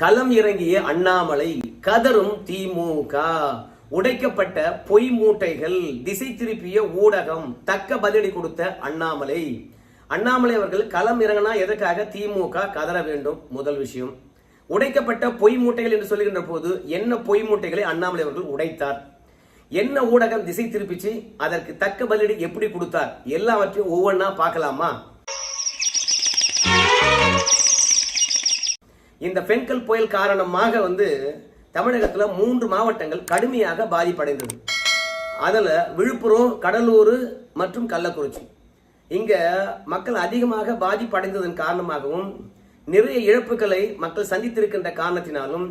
களம் இறங்கிய அண்ணாமலை கதரும் திமுக. உடைக்கப்பட்ட பொய் மூட்டைகள் திசை திருப்பிய ஊடகம் தக்க பதிலடி கொடுத்த அண்ணாமலை. அண்ணாமலை அவர்கள் களம் இறங்கினா எதற்காக திமுக கதற வேண்டும்? முதல் விஷயம். உடைக்கப்பட்ட பொய் மூட்டைகள் என்று சொல்லுகின்ற போது என்ன பொய் மூட்டைகளை அண்ணாமலை அவர்கள் உடைத்தார்? என்ன ஊடகம் திசை திருப்பிச்சு அதற்கு தக்க பதிலடி எப்படி கொடுத்தார்? எல்லாவற்றையும் ஒவ்வொன்றா பார்க்கலாமா? இந்த பெண்கள் புயல் காரணமாக வந்து தமிழகத்தில் மூன்று மாவட்டங்கள் கடுமையாக பாதிப்படைந்தது. அதில் விழுப்புரம் கடலூர் மற்றும் கள்ளக்குறிச்சி. இங்கே மக்கள் அதிகமாக பாதிப்படைந்ததன் காரணமாகவும் நிறைய இழப்புகளை மக்கள் சந்தித்திருக்கின்ற காரணத்தினாலும்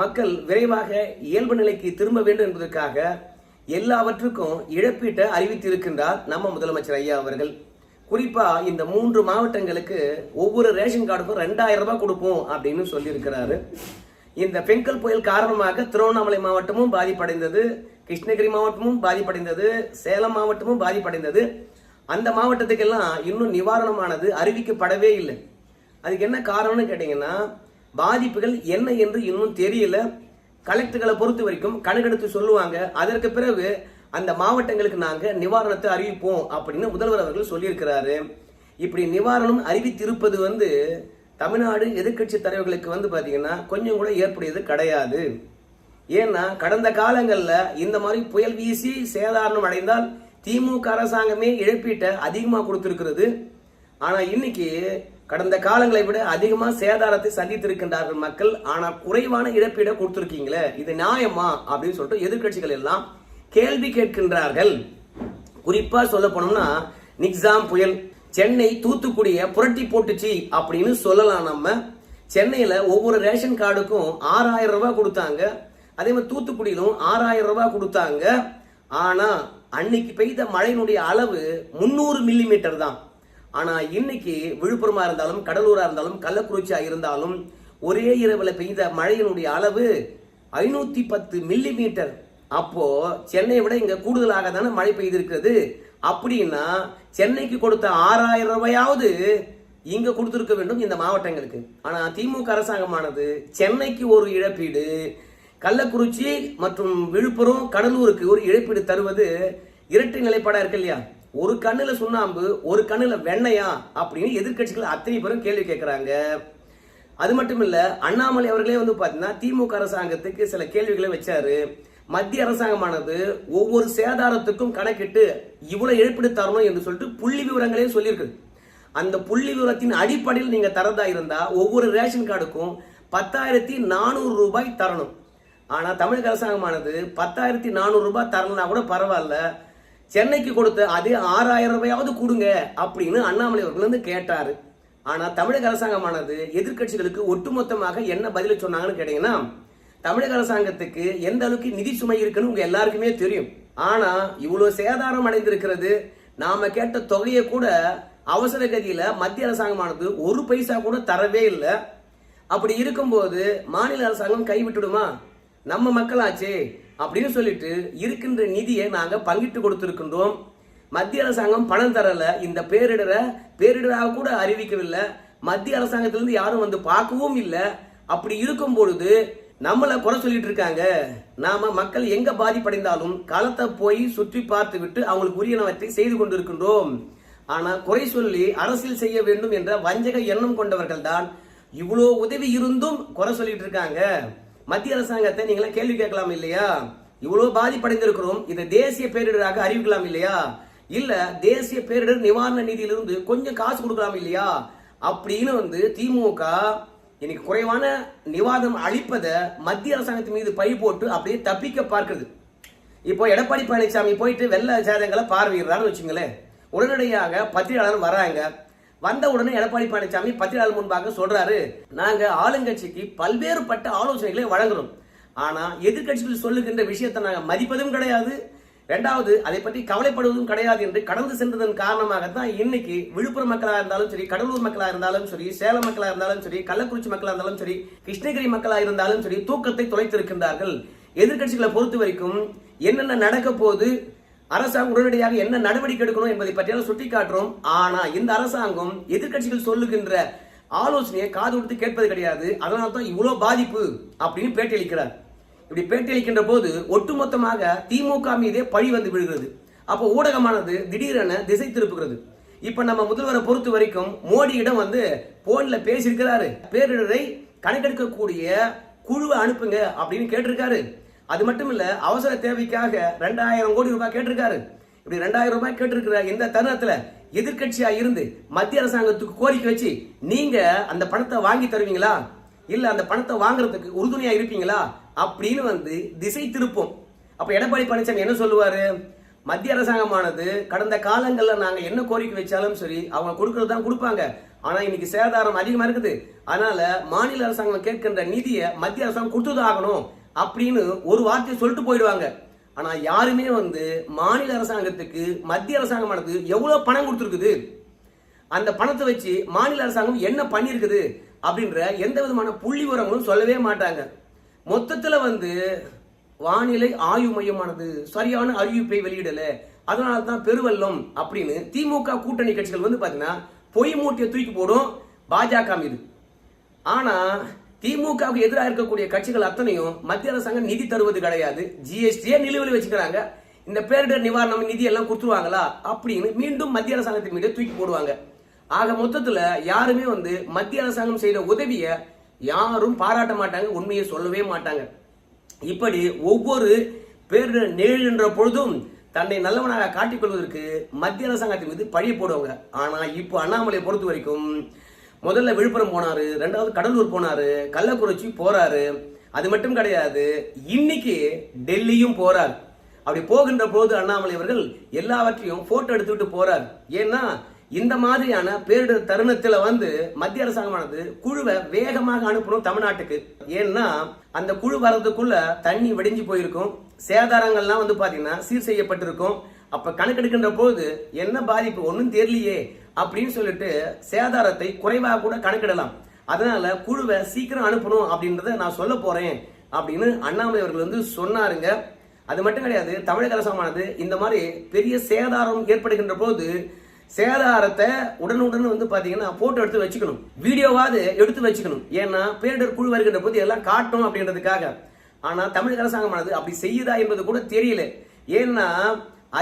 மக்கள் விரைவாக இயல்பு நிலைக்கு திரும்ப வேண்டும் என்பதற்காக எல்லாவற்றுக்கும் இழப்பீட்டை அறிவித்திருக்கின்றார் நம்ம முதலமைச்சர் ஐயா அவர்கள். குறிப்பா இந்த மூன்று மாவட்டங்களுக்கு ஒவ்வொரு ரேஷன் கார்டுக்கும் ரெண்டாயிரம் ரூபாய் கொடுப்போம் அப்படின்னு சொல்லியிருக்கிறாரு. இந்த பெண்கள் புயல் காரணமாக திருவண்ணாமலை மாவட்டமும் பாதிப்படைந்தது கிருஷ்ணகிரி மாவட்டமும் பாதிப்படைந்தது சேலம் மாவட்டமும் பாதிப்படைந்தது. அந்த மாவட்டத்துக்கெல்லாம் இன்னும் நிவாரணமானது அறிவிக்கப்படவே இல்லை. அதுக்கு என்ன காரணம்னு கேட்டீங்கன்னா பாதிப்புகள் என்ன என்று இன்னும் தெரியல. கலெக்டர்களை பொறுத்த வரைக்கும் கணக்கெடுத்து சொல்லுவாங்க. அதற்கு பிறகு அந்த மாவட்டங்களுக்கு நாங்கள் நிவாரணத்தை அறிவிப்போம் அப்படின்னு முதல்வர் அவர்கள் சொல்லியிருக்கிறாரு. இப்படி நிவாரணம் அறிவித்திருப்பது வந்து தமிழ்நாடு எதிர்க்கட்சி தலைவர்களுக்கு வந்து பார்த்தீங்கன்னா கொஞ்சம் கூட ஏற்புடையது கிடையாது. ஏன்னா கடந்த காலங்களில் இந்த மாதிரி புயல் வீசி சேதாரணம் அடைந்தால் திமுக அரசாங்கமே இழப்பீட்டை அதிகமாக கொடுத்துருக்கிறது. ஆனால் இன்னைக்கு கடந்த காலங்களை விட அதிகமாக சேதாரத்தை சந்தித்திருக்கின்றார்கள் மக்கள். ஆனால் குறைவான இழப்பீடை கொடுத்துருக்கீங்களே இது நியாயமா அப்படின்னு சொல்லிட்டு எதிர்க்கட்சிகள் எல்லாம் கேள்வி கேட்கின்றார்கள். குறிப்பா சொல்ல போனோம்னா நிக்ஸாம் புயல் சென்னை தூத்துக்குடிய புரட்டி போட்டுச்சு அப்படின்னு சொல்லலாம் நம்ம. சென்னையில ஒவ்வொரு ரேஷன் கார்டுக்கும் ஆறாயிரம் ரூபாய் கொடுத்தாங்க. அதே மாதிரி தூத்துக்குடியிலும் ஆறாயிரம் ரூபாய் கொடுத்தாங்க. ஆனா அன்னைக்கு பெய்த மழையினுடைய அளவு முன்னூறு மில்லி மீட்டர் தான். ஆனா இன்னைக்கு விழுப்புரமா இருந்தாலும் கடலூரா இருந்தாலும் கள்ளக்குறிச்சியா இருந்தாலும் ஒரே இரவுல பெய்த மழையினுடைய அளவு ஐநூத்தி பத்து மில்லி மீட்டர் அப்போ சென்னையை விட இங்க கூடுதலாக தானே மழை பெய்திருக்கிறது? அப்படின்னா சென்னைக்கு கொடுத்த ஆறாயிரம் ரூபாயாவது இங்க கொடுத்துருக்க வேண்டும் இந்த மாவட்டங்களுக்கு. ஆனா திமுக அரசாங்கமானது சென்னைக்கு ஒரு இழப்பீடு கள்ளக்குறிச்சி மற்றும் விழுப்புரம் கடலூருக்கு ஒரு இழப்பீடு தருவது இரட்டை நிலைப்பாடா இருக்கு இல்லையா? ஒரு கண்ணுல சுண்ணாம்பு ஒரு கண்ணுல வெண்ணையா அப்படின்னு எதிர்க்கட்சிகள் அத்தனை பேரும் கேள்வி கேட்கிறாங்க. அது மட்டும் இல்ல அண்ணாமலை அவர்களே வந்து பாத்தீங்கன்னா திமுக அரசாங்கத்துக்கு சில கேள்விகளை வச்சாரு. மத்திய அரசாங்கமானது ஒவ்வொரு சேதாரத்துக்கும் கணக்கிட்டு இவ்வளவு இழப்பீடு தரணும் என்று சொல்லிட்டு புள்ளி விவரங்களையும் சொல்லியிருக்கு. அந்த புள்ளி விவரத்தின் அடிப்படையில் நீங்க தரதா இருந்தா ஒவ்வொரு ரேஷன் கார்டுக்கும் பத்தாயிரத்தி நானூறு ரூபாய் தரணும். ஆனா தமிழக அரசாங்கமானது பத்தாயிரத்தி நானூறு ரூபாய் தரணும்னா கூட பரவாயில்ல. சென்னைக்கு கொடுத்த அதே ஆறாயிரம் ரூபாயாவது கொடுங்க அப்படின்னு அண்ணாமலை அவர்கள் வந்து கேட்டாரு. ஆனா தமிழக அரசாங்கமானது எதிர்க்கட்சிகளுக்கு ஒட்டுமொத்தமாக என்ன பதில் சொன்னாங்கன்னு கேட்டீங்கன்னா தமிழக அரசாங்கத்துக்கு எந்த அளவுக்கு நிதி சுமை இருக்குன்னு உங்க எல்லாருக்குமே தெரியும். ஆனா இவ்வளவு சேதாரம் அடைந்திருக்கிறது நாம கேட்ட தொகையை கூட அவசர கதியில மத்திய அரசாங்கமானது ஒரு பைசா கூட தரவே இல்லை. அப்படி இருக்கும்போது மாநில அரசாங்கம் கைவிட்டுடுமா? நம்ம மக்களாச்சே அப்படின்னு சொல்லிட்டு இருக்கின்ற நிதியை நாங்க பங்கிட்டு கொடுத்திருக்கின்றோம். மத்திய அரசாங்கம் பணம் தரல இந்த பேரிடரை பேரிடராக கூட அறிவிக்கவில்லை. மத்திய அரசாங்கத்திலிருந்து யாரும் வந்து பார்க்கவும் இல்லை. அப்படி இருக்கும் பொழுது நம்மளை குறை சொல்லிட்டு இருக்காங்க. நாம மக்கள் எங்க பாதிப்படைந்தாலும் களத்தை போய் சுற்றி பார்த்து விட்டு அவங்களுக்கு உரியனவற்றை செய்து கொண்டிருக்கின்றோம். ஆனால் குறை சொல்லி அரசியல் செய்ய வேண்டும் என்ற வஞ்சக எண்ணம் கொண்டவர்கள் தான் இவ்வளோ உதவி இருந்தும் குறை சொல்லிட்டு இருக்காங்க. மத்திய அரசாங்கத்தை நீங்களா கேள்வி கேட்கலாம் இல்லையா? இவ்வளோ பாதிப்படைந்திருக்கிறோம். இதை தேசிய பேரிடராக அறிவிக்கலாம் இல்லையா? இல்ல தேசிய பேரிடர் நிவாரண நிதியிலிருந்து கொஞ்சம் காசு கொடுக்கலாம் இல்லையா? அப்படின்னு வந்து திமுக இன்னைக்கு குறைவான நிவாதம் அளிப்பதை மத்திய அரசாங்கத்தின் மீது பழி போட்டு அப்படியே தப்பிக்க பார்க்குது இப்போ எடப்பாடி பழனிசாமி போயிட்டு வெள்ள சேதங்களை பார்வையிடுறான்னு வச்சுங்களேன். உடனடியாக பத்திரிகையாளர் வராங்க. வந்த உடனே எடப்பாடி பழனிசாமி பத்திரிகையாளர் முன்பாக சொல்றாரு நாங்க ஆளுங்கட்சிக்கு பல்வேறுபட்ட ஆலோசனைகளை வழங்குறோம். ஆனா எதிர்கட்சிகள் சொல்லுகின்ற விஷயத்தை நாங்க மதிப்பதும் கிடையாது ரெண்டாவது அதை பற்றி கவலைப்படுவதும் கிடையாது என்று கடந்து சென்றதன் காரணமாகத்தான் இன்னைக்கு விழுப்புரம் மக்களா இருந்தாலும் சரி கடலூர் மக்களா இருந்தாலும் சரி சேலம் மக்களா இருந்தாலும் சரி கள்ளக்குறிச்சி மக்களா இருந்தாலும் சரி கிருஷ்ணகிரி மக்களா இருந்தாலும் சரி தூக்கத்தை தொலைத்திருக்கின்றார்கள் எதிர்க்கட்சிகளை பொறுத்த வரைக்கும் என்னென்ன நடக்க போது அரசாங்கம் உடனடியாக என்ன நடவடிக்கை எடுக்கணும் என்பதை பற்றியெல்லாம் சுட்டிக்காட்டுறோம். ஆனா இந்த அரசாங்கம் எதிர்க்கட்சிகள் சொல்லுகின்ற ஆலோசனையை காது கொடுத்து கேட்பது கிடையாது. அதனால தான் இவ்வளவு பாதிப்பு அப்படின்னு பேட்டியளிக்கிறார் இப்படி பேட்டியளிக்கின்ற போது ஒட்டுமொத்தமாக திமுக மீதே பழி வந்து விழுகிறது. அப்போ ஊடகமானது திடீரென திசை திருப்புகிறது. இப்போ நம்ம முதல்வரை பொறுத்த வரைக்கும் மோடியிடம் வந்து போன்ல பேசியிருக்கிறாரு. பேரிடரை கணக்கெடுக்கக்கூடிய குழுவை அனுப்புங்க அப்படின்னு கேட்டிருக்காரு. அது மட்டும் இல்ல அவசர தேவைக்காக ரெண்டாயிரம் கோடி ரூபாய் கேட்டிருக்காரு. இப்படி ரெண்டாயிரம் ரூபாய் கேட்டிருக்கிற இந்த தருணத்துல எதிர்கட்சியா இருந்து மத்திய அரசாங்கத்துக்கு கோரிக்கை வச்சு நீங்க அந்த பணத்தை வாங்கி தருவீங்களா? இல்ல அந்த பணத்தை வாங்குறதுக்கு உறுதுணையா இருப்பீங்களா? அப்படின்னு வந்து திசை திருப்போம். அப்ப எடப்பாடி பழனிசாமி என்ன சொல்லுவாரு? மத்திய அரசாங்கமானது கடந்த காலங்களில் நாங்கள் என்ன கோரிக்கை வச்சாலும் சரி அவங்க கொடுக்கறது தான் கொடுப்பாங்க. ஆனால் இன்னைக்கு சேதாரம் அதிகமாக இருக்குது. அதனால மாநில அரசாங்கம் கேட்கின்ற நிதியை மத்திய அரசாங்கம் கொடுத்துதான் ஆகணும் அப்படின்னு ஒரு வார்த்தையை சொல்லிட்டு போயிடுவாங்க. ஆனால் யாருமே வந்து மாநில அரசாங்கத்துக்கு மத்திய அரசாங்கமானது எவ்வளோ பணம் கொடுத்துருக்குது? அந்த பணத்தை வச்சு மாநில அரசாங்கம் என்ன பண்ணியிருக்குது? அப்படின்ற எந்த விதமான புள்ளி உரங்களும் சொல்லவே மாட்டாங்க. மொத்தத்துல வந்து வானிலை ஆய்வு மையமானது சரியான அறிவிப்பை வெளியிடல. அதனால தான் பெருவெள்ளம் அப்படின்னு திமுக கூட்டணி கட்சிகள் வந்து பாத்தீங்கன்னா பொய் மூட்டையை தூக்கி போடும் பாஜக மீது. ஆனா திமுகவுக்கு எதிராக இருக்கக்கூடிய கட்சிகள் அத்தனையும் மத்திய அரசாங்கம் நிதி தருவது கிடையாது. ஜிஎஸ்டியே நிலுவையில் வச்சுக்கிறாங்க? இந்த பேரிடர் நிவாரணம் நிதி எல்லாம் கொடுத்துருவாங்களா? அப்படின்னு மீண்டும் மத்திய அரசாங்கத்தின் மீது தூக்கி போடுவாங்க. ஆக மொத்தத்துல யாருமே வந்து மத்திய அரசாங்கம் செய்த உதவியை யாரும் பாராட்ட மாட்டாங்க உண்மையை சொல்லவே மாட்டாங்க. இப்படி ஒவ்வொரு பேர் நிகழ்கின்ற பொழுதும் தன்னை நல்லவனாக காட்டிக்கொள்வதற்கு மத்திய அரசாங்கத்தின் மீது பழி போடுவாங்க. ஆனால் இப்போ அண்ணாமலையை பொறுத்த வரைக்கும் முதல்ல விழுப்புரம் போனாரு ரெண்டாவது கடலூர் போனாரு கள்ளக்குறிச்சி போறாரு. அது மட்டும் கிடையாது இன்னைக்கு டெல்லியும் போறார். அப்படி போகின்ற போது அண்ணாமலை அவர்கள் எல்லாவற்றையும் போட்டோ எடுத்துக்கிட்டு போறார். ஏன்னா இந்த மாதிரியான பேரிடர் தருணத்துல வந்து மத்திய அரசாங்கமானது குழுவை வேகமாக அனுப்பணும் தமிழ்நாட்டுக்கு. ஏன்னா அந்த குழு வர்றதுக்குள்ள தண்ணி வெடிஞ்சு போயிருக்கும். சேதாரங்கள்லாம் வந்து பாத்தீங்கன்னா சீர் செய்யப்பட்டிருக்கும். அப்ப கணக்கெடுக்கின்ற போது என்ன பாதிப்பு? ஒன்றும் தெரியலையே அப்படின்னு சொல்லிட்டு சேதாரத்தை குறைவாக கூட கணக்கிடலாம். அதனால குழுவை சீக்கிரம் அனுப்பணும் அப்படின்றத நான் சொல்ல போறேன் அப்படின்னு அண்ணாமலை அவர்கள் வந்து சொன்னாருங்க. அது மட்டும் கிடையாது தமிழக அரசாங்கமானது இந்த மாதிரி பெரிய சேதாரம் ஏற்படுகின்ற போது சேதாரத்தை உடனுடன் வந்து பார்த்தீங்கன்னா போட்டோ எடுத்து வச்சுக்கணும். வீடியோவாவது எடுத்து வச்சுக்கணும். ஏன்னா பேரிடர் குழு வருகின்ற போது எல்லாம் காட்டும் அப்படின்றதுக்காக. ஆனால் தமிழக அரசாங்கமானது அப்படி செய்யுதா என்பது கூட தெரியல. ஏன்னா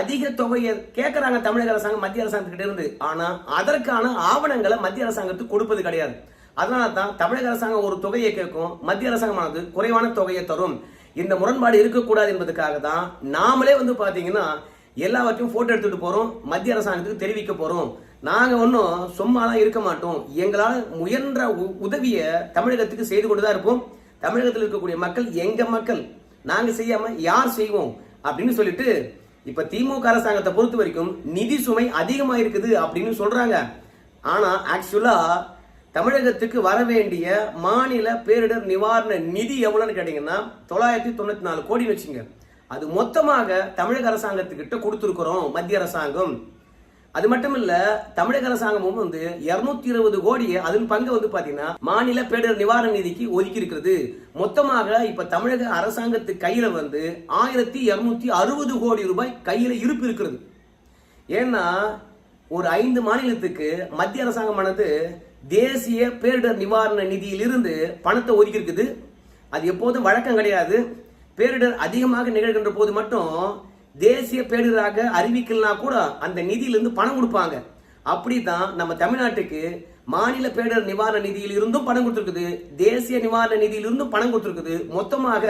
அதிக தொகையை கேட்குறாங்க தமிழக அரசாங்கம் மத்திய அரசாங்கத்துக்கிட்ட இருந்து. ஆனால் அதற்கான ஆவணங்களை மத்திய அரசாங்கத்துக்கு கொடுப்பது கிடையாது. அதனால தான் தமிழக அரசாங்கம் ஒரு தொகையை கேட்கும். மத்திய அரசாங்கமானது குறைவான தொகையை தரும். இந்த முரண்பாடு இருக்கக்கூடாது என்பதுக்காக தான் நாமளே வந்து பார்த்தீங்கன்னா எல்லாவற்றையும் போட்டோ எடுத்துட்டு போறோம். மத்திய அரசாங்கத்துக்கு தெரிவிக்க போறோம். நாங்கள் ஒன்றும் சும்மாலாம் இருக்க மாட்டோம். எங்களால் முயன்ற உ- உதவியை தமிழகத்துக்கு செய்து கொண்டு தான் இருப்போம். தமிழகத்தில் இருக்கக்கூடிய மக்கள் எங்கள் மக்கள் நாங்கள் செய்யாமல் யார் செய்வோம்? அப்படின்னு சொல்லிட்டு இப்போ திமுக அரசாங்கத்தை பொறுத்த வரைக்கும் நிதி சுமை அதிகமாக இருக்குது அப்படின்னு சொல்கிறாங்க ஆனால் ஆக்சுவலாக தமிழகத்துக்கு வர வேண்டிய மாநில பேரிடர் நிவாரண நிதி எவ்வளோன்னு கேட்டிங்கன்னா தொள்ளாயிரத்தி தொண்ணூற்றி நாலு கோடின்னு வச்சுங்க அது மொத்தமாக தமிழக அரசாங்கத்துக்கிட்ட கொடுத்துருக்குறோம் மத்திய அரசாங்கம். அது மட்டும் இல்ல தமிழக அரசாங்கமும் வந்து இருநூத்தி இருபது கோடியை அதன் பங்கு வந்து பாத்தீங்கன்னா மாநில பேரிடர் நிவாரண நிதிக்கு ஒதுக்கி இருக்கிறது மொத்தமாக இப்ப தமிழக அரசாங்கத்து கையில வந்து ஆயிரத்தி இருநூத்தி அறுபது கோடி ரூபாய் கையில இருப்பு இருக்கிறது. ஏன்னா ஒரு ஐந்து மாநிலத்துக்கு மத்திய அரசாங்கமானது தேசிய பேரிடர் நிவாரண நிதியிலிருந்து பணத்தை ஒதுக்கி இருக்குது அது எப்போதும் வழக்கம் கிடையாது. பேரிடர் அதிகமாக நிகழ்கின்ற போது மட்டும் தேசிய பேரிடராக அறிவிக்கலனா கூட அந்த நிதியிலிருந்து பணம் கொடுப்பாங்க. அப்படிதான் நம்ம தமிழ்நாட்டுக்கு மாநில பேரிடர் நிவாரண நிதியில் இருந்தும் பணம் கொடுத்துருக்குது. தேசிய நிவாரண நிதியிலிருந்தும் பணம் கொடுத்துருக்குது. மொத்தமாக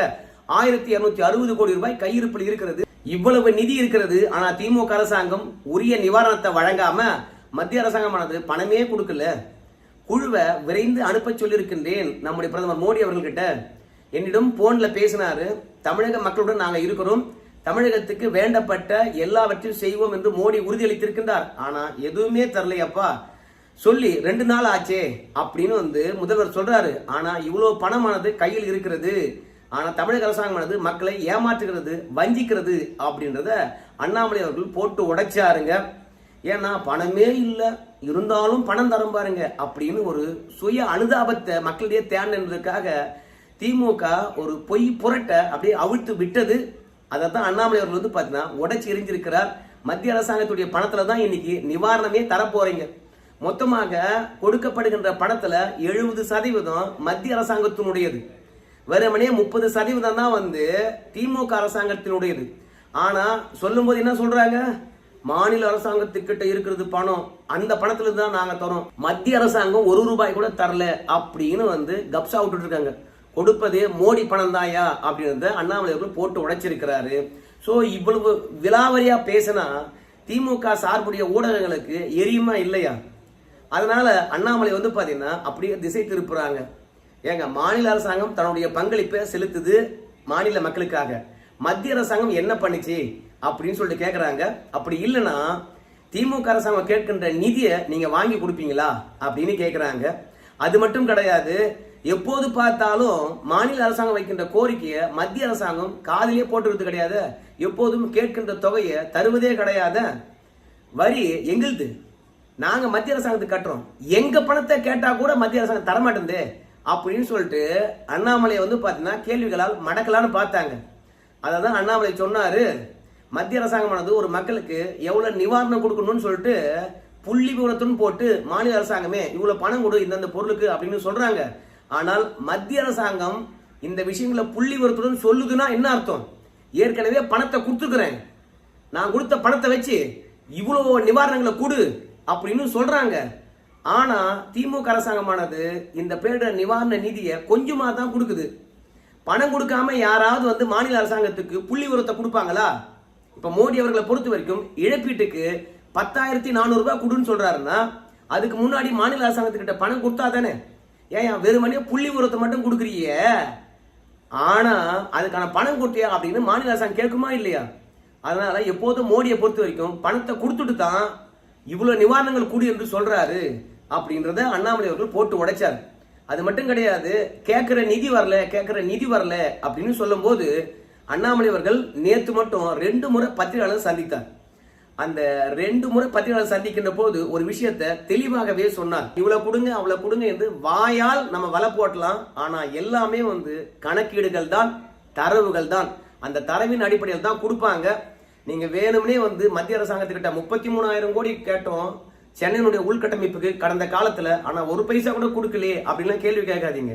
ஆயிரத்தி இருநூத்தி அறுபது கோடி ரூபாய் கையிருப்பில் இருக்கிறது. இவ்வளவு நிதி இருக்கிறது. ஆனா திமுக அரசாங்கம் உரிய நிவாரணத்தை வழங்காம மத்திய அரசாங்கமானது பணமே கொடுக்கல. குழுவை விரைந்து அனுப்ப சொல்லியிருக்கின்றேன் நம்முடைய பிரதமர் மோடி அவர்கள்கிட்ட. என்னிடம் போன்ல பேசினாரு. தமிழக மக்களுடன் நாங்கள் இருக்கிறோம். தமிழகத்துக்கு வேண்டப்பட்ட எல்லாவற்றையும் செய்வோம் என்று மோடி உறுதியளித்திருக்கின்றார். ஆனா எதுவுமே தரலையப்பா. சொல்லி ரெண்டு நாள் ஆச்சே அப்படின்னு வந்து முதல்வர் சொல்றாரு. ஆனா இவ்வளவு பணமானது கையில் இருக்கிறது. ஆனா தமிழக அரசாங்கமானது மக்களை ஏமாற்றுகிறது வஞ்சிக்கிறது அப்படின்றத அண்ணாமலை அவர்கள் போட்டு உடைச்சாருங்க. ஏன்னா பணமே இல்லை. இருந்தாலும் பணம் தரும் பாருங்க. அப்படின்னு ஒரு சுய அனுதாபத்தை மக்களிடையே தேன் என்பதற்காக திமுக ஒரு பொய் புரட்டை அப்படியே அவிழ்த்து விட்டது. அதை தான் அண்ணாமலை அவர்கள் வந்து பார்த்தீங்கன்னா உடச்சி எரிஞ்சிருக்கிறார். மத்திய அரசாங்கத்துடைய பணத்தில் தான் இன்னைக்கு நிவாரணமே தரப்போறீங்க. மொத்தமாக கொடுக்கப்படுகின்ற பணத்தில் எழுபது சதவீதம் மத்திய அரசாங்கத்தினுடையது. வெறுமனே முப்பது சதவீதம் தான் வந்து திமுக அரசாங்கத்தினுடையது. ஆனால் சொல்லும்போது என்ன சொல்றாங்க? மாநில அரசாங்கத்துக்கிட்ட இருக்கிறது பணம் அந்த பணத்துல தான் நாங்கள் தரோம். மத்திய அரசாங்கம் ஒரு ரூபாய் கூட தரல அப்படின்னு வந்து கப்ஸா விட்டுட்டு இருக்காங்க. கொடுப்பது மோடி பணம் தாயா அப்படின்றத அண்ணாமலை அவர்கள் போட்டு உடைச்சிருக்கிறாரு. ஸோ இவ்வளவு விலாவரியா பேசினா திமுக சார்புடைய ஊடகங்களுக்கு எரியுமா இல்லையா? அதனால அண்ணாமலை வந்து பார்த்தீங்கன்னா அப்படியே திசை திருப்புறாங்க. ஏங்க மாநில அரசாங்கம் தன்னுடைய பங்களிப்பை செலுத்துது மாநில மக்களுக்காக. மத்திய அரசாங்கம் என்ன பண்ணுச்சு அப்படின்னு சொல்லிட்டு கேட்குறாங்க அப்படி இல்லைன்னா திமுக அரசாங்கம் கேட்கின்ற நிதியை நீங்கள் வாங்கி கொடுப்பீங்களா அப்படின்னு கேட்குறாங்க அது மட்டும் கிடையாது எப்போது பார்த்தாலும் மாநில அரசாங்கம் வைக்கின்ற கோரிக்கையை மத்திய அரசாங்கம் காதிலே போட்டுறது கிடையாது. எப்போதும் கேட்கின்ற தொகையை தருவதே கிடையாத வரி எங்களுது? நாங்க மத்திய அரசாங்கத்துக்கு கட்டுறோம். எங்க பணத்தை கேட்டா கூட மத்திய அரசாங்கம் தரமாட்டேங்குது அப்படின்னு சொல்லிட்டு அண்ணாமலையை வந்து பார்த்தீங்கன்னா கேள்விகளால் மடக்கலான்னு பார்த்தாங்க. அதான் அண்ணாமலை சொன்னாரு மத்திய அரசாங்கமானது ஒரு மக்களுக்கு எவ்வளவு நிவாரணம் கொடுக்கணும்னு சொல்லிட்டு புள்ளி விவரத்துன்னு போட்டு மாநில அரசாங்கமே இவ்வளவு பணம் கொடு இந்தந்த பொருளுக்கு அப்படின்னு சொல்றாங்க. ஆனால் மத்திய அரசாங்கம் இந்த விஷயங்களை புள்ளி விவரத்துடன் சொல்லுதுன்னா என்ன அர்த்தம்? ஏற்கனவே பணத்தை கொடுத்துக்கிறேன் நான் கொடுத்த பணத்தை வச்சு இவ்வளோ நிவாரணங்களை கொடு அப்படின்னு சொல்கிறாங்க ஆனால் திமுக அரசாங்கமானது இந்த பேரிடர் நிவாரண நிதியை கொஞ்சமாக தான் கொடுக்குது. பணம் கொடுக்காம யாராவது வந்து மாநில அரசாங்கத்துக்கு புள்ளி உரத்தை கொடுப்பாங்களா? இப்போ மோடி அவர்களை பொறுத்த வரைக்கும் இழப்பீட்டுக்கு பத்தாயிரத்தி நானூறு கொடுன்னு சொல்கிறாருன்னா அதுக்கு முன்னாடி மாநில அரசாங்கத்துக்கிட்ட பணம் கொடுத்தா தானே? ஏன் வெறுமனே புள்ளி உரத்தை மட்டும் கொடுக்குறீங்க? ஆனா அதுக்கான பணம் கொடுத்தியா அப்படின்னு மாநில அரசாங்கம் கேட்குமா இல்லையா? அதனால எப்போதும் மோடியை பொறுத்த வரைக்கும் பணத்தை கொடுத்துட்டு தான் இவ்வளவு நிவாரணங்கள் கூடி என்று சொல்றாரு அப்படின்றத அண்ணாமலை அவர்கள் போட்டு உடைச்சார். அது மட்டும் கிடையாது கேட்கிற நிதி வரல கேட்கிற நிதி வரல அப்படின்னு சொல்லும்போது அண்ணாமலை அவர்கள் நேற்று மட்டும் ரெண்டு முறை பத்திரிகையாளர் சந்தித்தார். அந்த ரெண்டு முறை பத்திரிகையாளர் சந்திக்கின்ற போது ஒரு விஷயத்த தெளிவாகவே சொன்னார். இவ்வளவு கொடுங்க அவ்வளவு கொடுங்க என்று வாயால் நம்ம வலை போட்டலாம். ஆனா எல்லாமே வந்து கணக்கீடுகள் தான் தரவுகள் தான். அந்த தரவின் அடிப்படையில் தான் கொடுப்பாங்க. நீங்க வேணும்னே வந்து மத்திய அரசாங்கத்துக்கிட்ட முப்பத்தி மூணாயிரம் கோடி கேட்டோம். சென்னையினுடைய உள்கட்டமைப்புக்கு கடந்த காலத்துல ஆனா ஒரு பைசா கூட கொடுக்கலையே அப்படின்லாம் கேள்வி கேட்காதீங்க.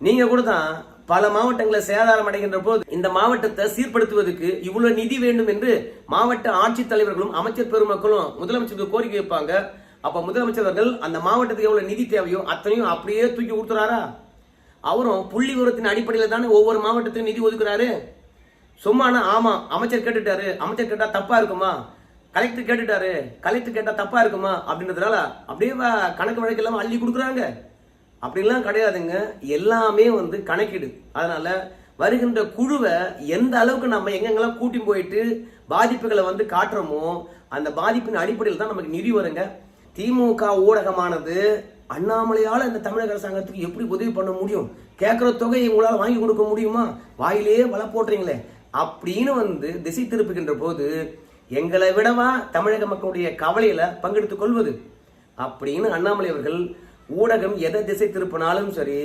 நீங்க கூட தான் பல மாவட்டங்களை சேதாரம் அடைகின்ற போது இந்த மாவட்டத்தை சீர்படுத்துவதற்கு இவ்வளவு நிதி வேண்டும் என்று மாவட்ட ஆட்சித் தலைவர்களும் அமைச்சர் பெருமக்களும் முதலமைச்சருக்கு கோரிக்கை வைப்பாங்க. அப்ப முதலமைச்சர் அவர்கள் அந்த மாவட்டத்துக்கு எவ்வளவு நிதி தேவையோ அத்தனையும் அப்படியே தூக்கி கொடுத்துறாரா அவரும் புள்ளி விவரத்தின் அடிப்படையில் தானே ஒவ்வொரு மாவட்டத்துக்கும் நிதி ஒதுக்குறாரு. சும்மானா ஆமா அமைச்சர் கேட்டுட்டாரு. அமைச்சர் கேட்டா தப்பா இருக்குமா? கலெக்டர் கேட்டுட்டாரு. கலெக்டர் கேட்டா தப்பா இருக்குமா? அப்படின்றதுனால அப்படியே கணக்கு வழக்கு எல்லாம் அள்ளி கொடுக்குறாங்க. அப்படிலாம் கிடையாதுங்க. எல்லாமே வந்து கணக்கிடு. அதனால வருகின்ற குழுவை எந்த அளவுக்கு நம்ம எங்கெங்கெல்லாம் கூட்டி போயிட்டு பாதிப்புகளை வந்து காட்டுறோமோ அந்த பாதிப்பின் அடிப்படையில் தான் நமக்கு நிதி வருங்க. திமுக ஊடகமானது அண்ணாமலையால் இந்த தமிழக அரசாங்கத்துக்கு எப்படி உதவி பண்ண முடியும்? கேட்குற தொகையை உங்களால் வாங்கி கொடுக்க முடியுமா? வாயிலேயே வலை போடுறீங்களே. அப்படின்னு வந்து திசை திருப்புகின்ற போது எங்களை விடவா தமிழக மக்களுடைய கவலையில் பங்கெடுத்துக் கொள்வது. அப்படின்னு அண்ணாமலை அவர்கள் ஊடகம் எதை திசை திருப்பினாலும் சரி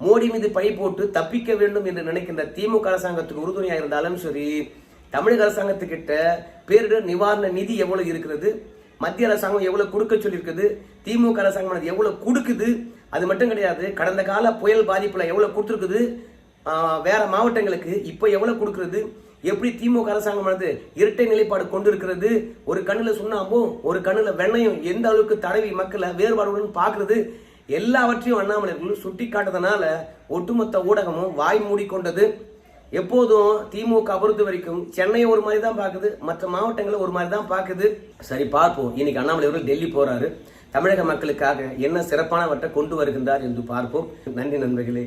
மோடி மீது பழி போட்டு தப்பிக்க வேண்டும் என்று நினைக்கின்ற திமுக அரசாங்கத்துக்கு உறுதுணையாக இருந்தாலும் சரி தமிழக அரசாங்கத்துக்கிட்ட பேரிடர் நிவாரண நிதி எவ்வளவு இருக்கிறது மத்திய அரசாங்கம் எவ்வளவு கொடுக்க சொல்லியிருக்குது திமுக அரசாங்கம் எவ்வளவு கொடுக்குது அது மட்டும் கிடையாது கடந்த கால புயல் பாதிப்புல எவ்வளவு கொடுத்துருக்குது வேற மாவட்டங்களுக்கு இப்போ எவ்வளவு கொடுக்கிறது எப்படி திமுக அரசாங்கமானது இரட்டை நிலைப்பாடு கொண்டிருக்கிறது ஒரு கண்ணுல சுண்ணாம்பும் ஒரு கண்ணுல வெண்ணையும் எந்த அளவுக்கு தடவி மக்களை வேறுபாடுடன் பார்க்கிறது எல்லாவற்றையும் அண்ணாமலைகள் சுட்டி காட்டதனால ஒட்டுமொத்த ஊடகமும் வாய் மூடிக்கொண்டது. எப்போதும் திமுக பொறுத்த வரைக்கும் சென்னையை ஒரு மாதிரி தான் பார்க்குது மற்ற மாவட்டங்களை ஒரு மாதிரி தான் பார்க்குது. சரி பார்ப்போம். இன்னைக்கு அண்ணாமலை அவர்கள் டெல்லி போறாரு. தமிழக மக்களுக்காக என்ன சிறப்பானவற்றை கொண்டு வருகின்றார் என்று பார்ப்போம். நன்றி நண்பர்களே.